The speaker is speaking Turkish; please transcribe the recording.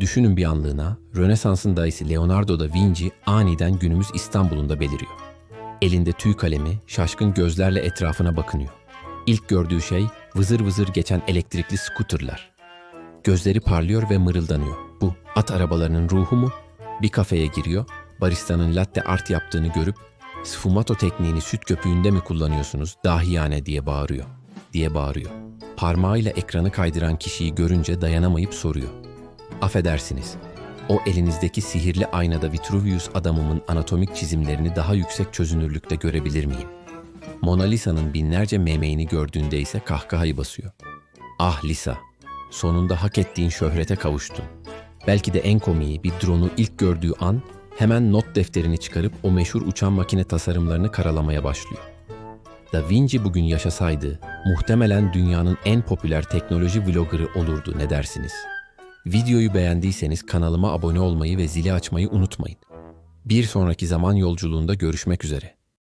Düşünün bir anlığına, Rönesans'ın dayısı Leonardo da Vinci aniden günümüz İstanbul'unda beliriyor. Elinde tüy kalemi, şaşkın gözlerle etrafına bakınıyor. İlk gördüğü şey vızır vızır geçen elektrikli skuterlar. Gözleri parlıyor ve mırıldanıyor. Bu at arabalarının ruhu mu? Bir kafeye giriyor, baristanın latte art yaptığını görüp sfumato tekniğini süt köpüğünde mi kullanıyorsunuz dahiyane diye bağırıyor. Diye bağırıyor. Parmağıyla ekranı kaydıran kişiyi görünce dayanamayıp soruyor. Affedersiniz. O elinizdeki sihirli aynada Vitruvius adamımın anatomik çizimlerini daha yüksek çözünürlükte görebilir miyim? Mona Lisa'nın binlerce memeğini gördüğünde ise kahkahayı basıyor. Ah Lisa, sonunda hak ettiğin şöhrete kavuştun. Belki de en komiği bir drone'u ilk gördüğü an hemen not defterini çıkarıp o meşhur uçan makine tasarımlarını karalamaya başlıyor. Da Vinci bugün yaşasaydı muhtemelen dünyanın en popüler teknoloji vloggerı olurdu ne dersiniz? Videoyu beğendiyseniz kanalıma abone olmayı ve zili açmayı unutmayın. Bir sonraki zaman yolculuğunda görüşmek üzere.